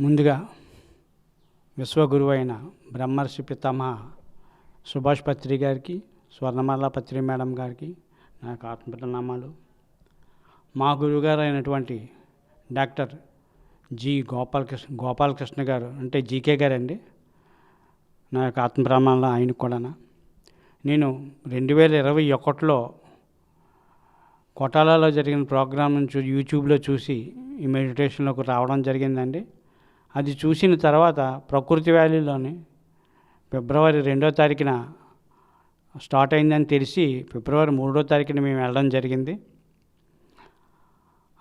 ముందుగా విశ్వగురువు అయిన బ్రహ్మర్షి పితామహ సుభాష్ పత్రి గారికి స్వర్ణమాల పత్రి మేడం గారికి నా యొక్క ఆత్మప్రణామాలు. మా గురువుగారు అయినటువంటి డాక్టర్ జి గోపాలకృష్ణ గోపాలకృష్ణ గారు అంటే జీకే గారండి. నా యొక్క ఆత్మప్రమాణంలో ఆయన కూడా నేను రెండు వేల ఇరవై ఒకటిలో కొటాలలో జరిగిన ప్రోగ్రామ్ నుంచి యూట్యూబ్లో చూసి ఈ మెడిటేషన్లోకి రావడం జరిగిందండి. అది చూసిన తర్వాత ప్రకృతి వ్యాలీలోని ఫిబ్రవరి రెండో తారీఖున స్టార్ట్ అయిందని తెలిసి ఫిబ్రవరి మూడో తారీఖున మేము వెళ్ళడం జరిగింది.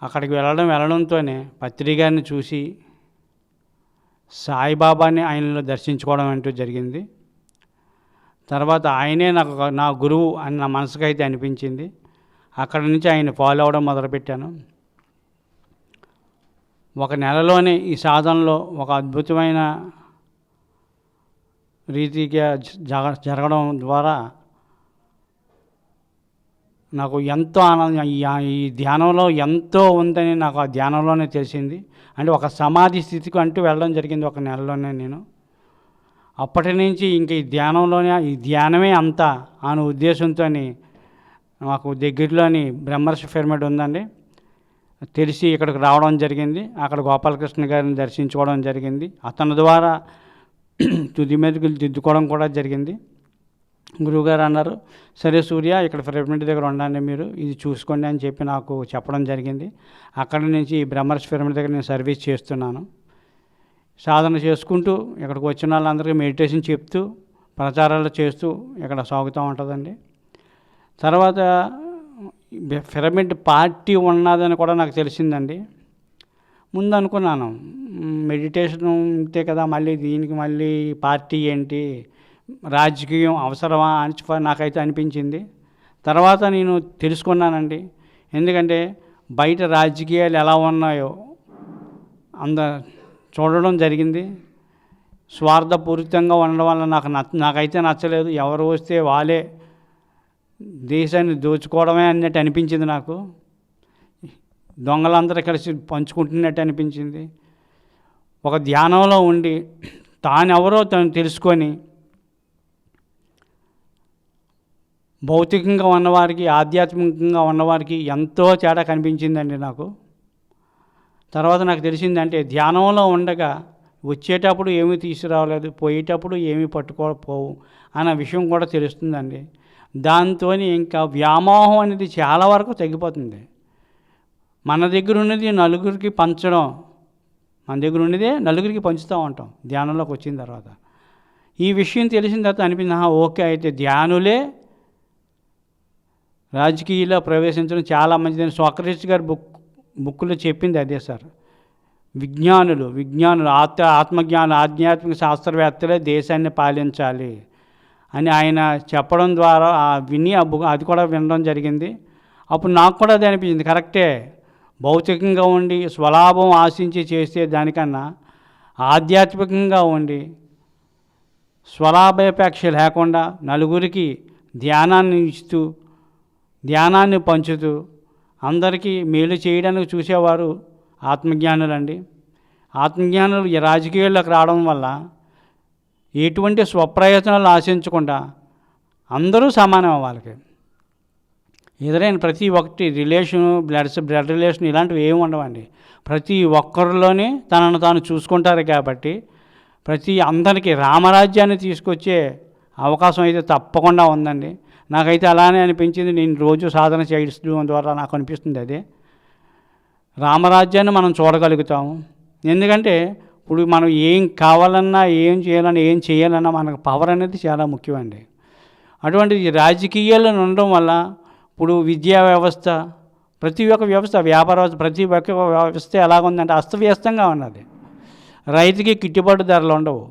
అక్కడికి వెళ్ళడం వెళ్ళడంతోనే పత్రికని చూసి సాయిబాబాని ఆయనలో దర్శించుకోవడం అంటూ జరిగింది. తర్వాత ఆయనే నాకు నా గురువు అని నా మనసుకైతే అనిపించింది. అక్కడి నుంచి ఆయన ఫాలో అవ్వడం మొదలుపెట్టాను. ఒక నెలలోనే ఈ సాధనలో ఒక అద్భుతమైన రీతిగా జగ జరగడం ద్వారా నాకు ఎంతో ఆనందం. ఈ ఈ ధ్యానంలో ఎంతో ఉందని నాకు ఆ ధ్యానంలోనే తెలిసింది. అంటే ఒక సమాధి స్థితికి అంటూ వెళ్ళడం జరిగింది ఒక నెలలోనే నేను. అప్పటి నుంచి ఇంక ఈ ధ్యానంలోనే ఈ ధ్యానమే అంతా అనే ఉద్దేశంతో మాకు దగ్గరలోని బ్రహ్మర్షి పిరమిడ్ ఉందండి. తెలిసి ఇక్కడికి రావడం జరిగింది. అక్కడ గోపాలకృష్ణ గారిని దర్శించుకోవడం జరిగింది. అతని ద్వారా తుది మీదకి దిద్దుకోవడం కూడా జరిగింది. గురువుగారు అన్నారు సరే సూర్య ఇక్కడ ఫిరమిడ్ దగ్గర ఉండండి మీరు. ఇది చూసుకోండి అని చెప్పి నాకు చెప్పడం జరిగింది. అక్కడి నుంచి ఈ బ్రహ్మర్స్ పిరమిడ్ దగ్గర నేను సర్వీస్ చేస్తున్నాను. సాధన చేసుకుంటూ ఇక్కడికి వచ్చిన వాళ్ళందరికీ మెడిటేషన్ చెప్తూ ప్రచారాలు చేస్తూ ఇక్కడ సాగుతూ ఉంటుందండి. తర్వాత పిరమిడ్ పార్టీ ఉన్నదని కూడా నాకు తెలిసిందండి. ముందు అనుకున్నాను మెడిటేషన్ ఉంటే కదా మళ్ళీ దీనికి మళ్ళీ పార్టీ ఏంటి రాజకీయం అవసరమా అని నాకైతే అనిపించింది. తర్వాత నేను తెలుసుకున్నానండి. ఎందుకంటే బయట రాజకీయాలు ఎలా ఉన్నాయో అంద చూడడం జరిగింది. స్వార్థపూరితంగా ఉండడం వల్ల నాకు నచ్చ నాకైతే నచ్చలేదు. ఎవరు వస్తే వాళ్ళే దేశాన్ని దోచుకోవడమే అన్నట్టు అనిపించింది నాకు. దొంగలందరూ కలిసి పంచుకుంటున్నట్టు అనిపించింది. ఒక ధ్యానంలో ఉండి తానెవరో తను తెలుసుకొని భౌతికంగా ఉన్నవారికి ఆధ్యాత్మికంగా ఉన్నవారికి ఎంతో తేడా కనిపించిందండి నాకు. తర్వాత నాకు తెలిసిందంటే ధ్యానంలో ఉండగా వచ్చేటప్పుడు ఏమీ తీసుకురావలేదు పోయేటప్పుడు ఏమీ పట్టుకోకపోవు అన్న విషయం కూడా తెలుస్తుందండి. దాంతో ఇంకా వ్యామోహం అనేది చాలా వరకు తగ్గిపోతుంది. మన దగ్గర ఉన్నది నలుగురికి పంచడం మన దగ్గర ఉన్నదే నలుగురికి పంచుతూ ఉంటాం ధ్యానంలోకి వచ్చిన తర్వాత. ఈ విషయం తెలిసిన తర్వాత అనిపించింది ఓకే అయితే ధ్యానులే రాజకీయాల్లో ప్రవేశించడం చాలా మంచిదని సోక్రటిస్ గారి బుక్ బుక్లో చెప్పింది అదే సార్. విజ్ఞానులు విజ్ఞానులు ఆత్మ ఆత్మజ్ఞానం ఆధ్యాత్మిక శాస్త్రవేత్తలే దేశాన్ని పాలించాలి. అని ఆయన చెప్పడం ద్వారా ఆ విని అది కూడా వినడం జరిగింది. అప్పుడు నాకు కూడా అది అనిపించింది. కరెక్టే. భౌతికంగా ఉండి స్వలాభం ఆశించి చేసే దానికన్నా ఆధ్యాత్మికంగా ఉండి స్వలాభాపేక్ష లేకుండా నలుగురికి ధ్యానాన్ని ఇస్తూ ధ్యానాన్ని పంచుతూ అందరికీ మేలు చేయడానికి చూసేవారు ఆత్మజ్ఞానులండి. ఆత్మజ్ఞానులు ఈ రాజకీయాల్లోకి రావడం వల్ల ఎటువంటి స్వప్రయోజనాలు ఆశించకుండా అందరూ సమానం వాళ్ళకి ఎదురైన ప్రతి ఒక్కటి రిలేషను బ్లడ్ బ్లడ్ రిలేషన్ ఇలాంటివి ఏమి ఉండవండి. ప్రతి ఒక్కరిలోనే తనను తాను చూసుకుంటారు కాబట్టి ప్రతి అందరికీ రామరాజ్యాన్ని తీసుకొచ్చే అవకాశం అయితే తప్పకుండా ఉందండి. నాకైతే అలానే అనిపించింది. నేను రోజు సాధన చేయడం ద్వారా నాకు అనిపిస్తుంది అదే. రామరాజ్యాన్ని మనం చూడగలుగుతాము. ఎందుకంటే ఇప్పుడు మనం ఏం కావాలన్నా ఏం చేయాలన్నా ఏం చేయాలన్నా మనకు పవర్ అనేది చాలా ముఖ్యమండి. అటువంటి రాజకీయాలను రాజకీయాల్లో ఉండడం వల్ల ఇప్పుడు విద్యా వ్యవస్థ ప్రతి ఒక్క వ్యవస్థ వ్యాపార వ్యవస్థ ప్రతి ఒక్క వ్యవస్థ ఎలాగుందంటే అస్తవ్యస్తంగా ఉన్నది. రైతుకి గిట్టుబాటు ధరలు ఉండవు.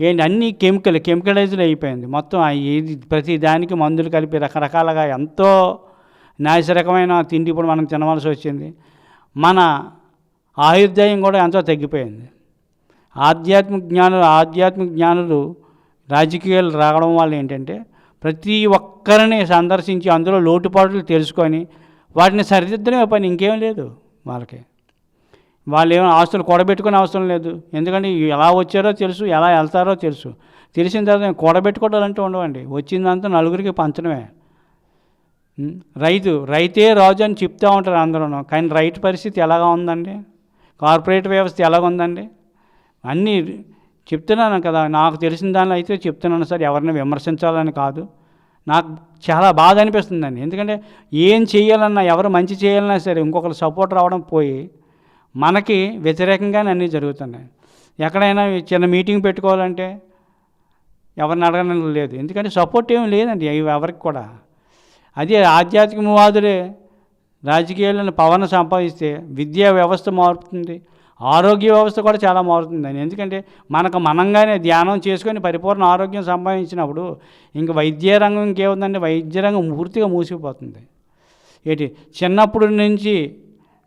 ఏంటి? అన్ని కెమికల్ కెమికలైజ్డ్ అయిపోయింది. మొత్తం ఏది ప్రతి దానికి మందులు కలిపి రకరకాలుగా ఎంతో నాశరకమైన తిండి ఇప్పుడు మనం తినవలసి వచ్చింది. మన ఆయుర్దాయం కూడా ఎంతో తగ్గిపోయింది. ఆధ్యాత్మిక జ్ఞానులు ఆధ్యాత్మిక జ్ఞానులు రాజకీయాలు రావడం వల్ల ఏంటంటే ప్రతి ఒక్కరిని సందర్శించి అందులో లోటుపాట్లు తెలుసుకొని వాటిని సరిదిద్దడమే పని ఇంకేం లేదు వాళ్ళకి. వాళ్ళు ఏమైనా ఆస్తులు కూడబెట్టుకునే అవసరం లేదు. ఎందుకంటే ఎలా వచ్చారో తెలుసు ఎలా వెళ్తారో తెలుసు. తెలిసిన తర్వాత కూడబెట్టుకోవడాలంటూ ఉండవండి. వచ్చిందంతా నలుగురికి పంచడమే. రైతు రైతే రాజు అని చెప్తూ ఉంటారు అందరూ కానీ రైతు పరిస్థితి ఎలాగా ఉందండి? కార్పొరేట్ వ్యవస్థ ఎలాగ ఉందండి అన్నీ చెప్తున్నాను కదా నాకు తెలిసిన దానిలో అయితే చెప్తున్నాను సార్ ఎవరిని విమర్శించాలని కాదు. నాకు చాలా బాధ అనిపిస్తుందండి. ఎందుకంటే ఏం చేయాలన్నా ఎవరు మంచి చేయాలన్నా సరే ఇంకొకరు సపోర్ట్ రావడం పోయి మనకి వ్యతిరేకంగానే అన్నీ జరుగుతున్నాయి. ఎక్కడైనా చిన్న మీటింగ్ పెట్టుకోవాలంటే ఎవరిని అడగడం లేదు. ఎందుకంటే సపోర్ట్ ఏం లేదండి ఎవరికి కూడా. అదే ఆధ్యాత్మికవాదులే రాజకీయాలను పవన్ సంపాదిస్తే విద్యా వ్యవస్థ మారుతుంది. ఆరోగ్య వ్యవస్థ కూడా చాలా మారుతుందండి. ఎందుకంటే మనకు మనంగానే ధ్యానం చేసుకొని పరిపూర్ణ ఆరోగ్యం సంపాదించినప్పుడు ఇంక వైద్య రంగం ఇంకేముందండి? వైద్య రంగం పూర్తిగా మూసిపోతుంది ఏంటి? చిన్నప్పటి నుంచి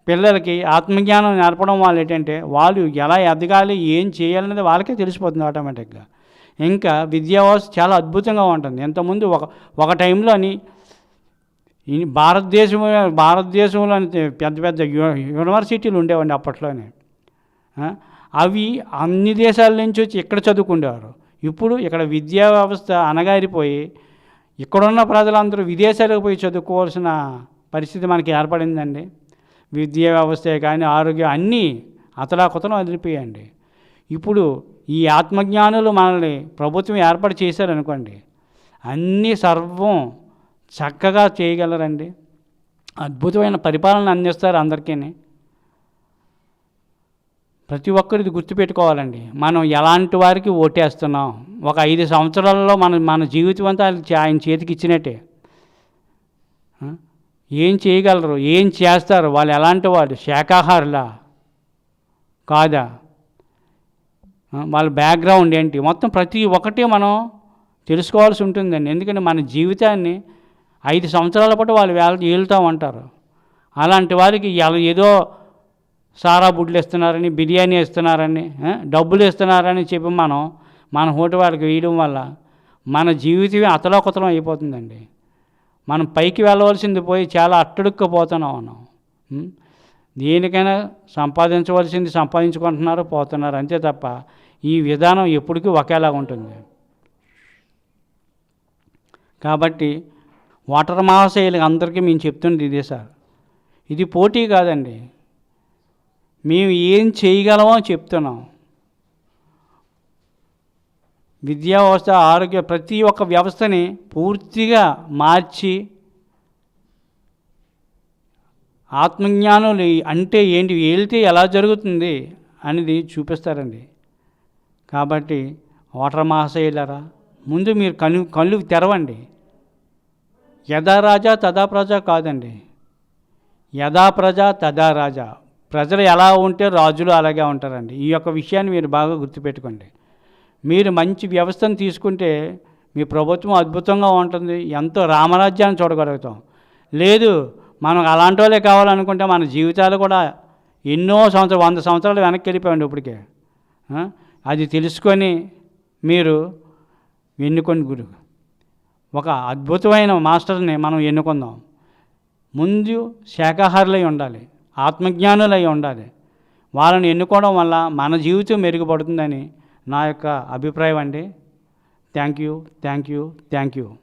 పిల్లలకి ఆత్మజ్ఞానం నేర్పడం వాళ్ళు ఏంటంటే వాళ్ళు ఎలా ఎదగాలి ఏం చేయాలనేది వాళ్ళకే తెలిసిపోతుంది ఆటోమేటిక్గా. ఇంకా విద్యా వ్యవస్థ చాలా అద్భుతంగా ఉంటుంది. ఇంతకుముందు ఒక ఒక టైంలోని భారతదేశం భారతదేశంలో పెద్ద పెద్ద యూనివర్సిటీలు ఉండేవండి అప్పట్లోనే. అవి అన్ని దేశాల నుంచి వచ్చి ఇక్కడ చదువుకునేవారు. ఇప్పుడు ఇక్కడ విద్యా వ్యవస్థ అనగారిపోయి ఇక్కడున్న ప్రజలందరూ విదేశాలకు పోయి చదువుకోవాల్సిన పరిస్థితి మనకి ఏర్పడిందండి. విద్యా వ్యవస్థే కానీ ఆరోగ్యం అన్నీ అతలాకుతలం వదిలిపోయాయండి ఇప్పుడు ఈ ఆత్మజ్ఞానులు మనల్ని ప్రభుత్వం ఏర్పాటు చేశారనుకోండి అన్నీ సర్వం చక్కగా చేయగలరండి. అద్భుతమైన పరిపాలన అందిస్తారు అందరికీ ప్రతి ఒక్కరిది గుర్తుపెట్టుకోవాలండి. మనం ఎలాంటి వారికి ఓటేస్తున్నాం? ఒక ఐదు సంవత్సరాలలో మన మన జీవితం అంతా ఆయన ఆయన చేతికి ఇచ్చినట్టే. ఏం చేయగలరు? ఏం చేస్తారు? వాళ్ళు ఎలాంటి వాళ్ళు శాకాహారులా కాదా? వాళ్ళ బ్యాక్గ్రౌండ్ ఏంటి? మొత్తం ప్రతి ఒక్కటి మనం తెలుసుకోవాల్సి ఉంటుందండి. ఎందుకంటే మన జీవితాన్ని ఐదు సంవత్సరాల పాటు వాళ్ళు వేళ ఏలుతూ ఉంటారు అలాంటి వారికి ఎలా ఏదో సారా బుడ్లు ఇస్తున్నారని బిర్యానీ ఇస్తున్నారని డబ్బులు ఇస్తున్నారని చెప్పి మనం మన హోటల్ వాళ్ళకి వేయడం వల్ల మన జీవితమే అతలోకతలం అయిపోతుందండి. మనం పైకి వెళ్ళవలసింది పోయి చాలా అట్టడుక్కుపోతున్నాం మనం. దేనికైనా సంపాదించవలసింది సంపాదించుకుంటున్నారు పోతున్నారు అంతే తప్ప ఈ విధానం ఎప్పటికీ ఒకేలాగా ఉంటుంది. కాబట్టి వాటర్ మహాశైలు అందరికీ మేము చెప్తుంది ఇదే సార్. ఇది పోటీ కాదండి. మేము ఏం చేయగలమో చెప్తున్నాం. విద్యా వ్యవస్థ ఆరోగ్య ప్రతి ఒక్క వ్యవస్థని పూర్తిగా మార్చి ఆత్మజ్ఞానులు అంటే ఏంటి వెళ్తే ఎలా జరుగుతుంది అనేది చూపిస్తారండి. కాబట్టి ఓటర్ మహాశయులరా ముందు మీరు కను కళ్ళు తెరవండి. యథా రాజా తదా ప్రజ కాదండి. యథా ప్రజ తదా రాజా. ప్రజలు ఎలా ఉంటే రాజులు అలాగే ఉంటారండి. ఈ యొక్క విషయాన్ని మీరు బాగా గుర్తుపెట్టుకోండి. మీరు మంచి వ్యవస్థను తీసుకుంటే మీ ప్రభుత్వం అద్భుతంగా ఉంటుంది. ఎంతో రామరాజ్యాన్ని చూడగలుగుతాం. లేదు మనం అలాంటి వాళ్ళే కావాలనుకుంటే మన జీవితాలు కూడా ఎన్నో సంవత్సరాలు వంద సంవత్సరాలు వెనక్కి వెళ్ళిపోయండి ఇప్పటికే. అది తెలుసుకొని మీరు ఎన్నుకొని గురు. ఒక అద్భుతమైన మాస్టర్ని మనం ఎన్నుకుందాం. ముందు శాఖాహారులై ఉండాలి. ఆత్మజ్ఞానులై ఉండాలి. వాళ్ళని ఎన్నుకోవడం వల్ల మన జీవితం మెరుగుపడుతుందని నా యొక్క అభిప్రాయం అండి. Thank you thank you thank you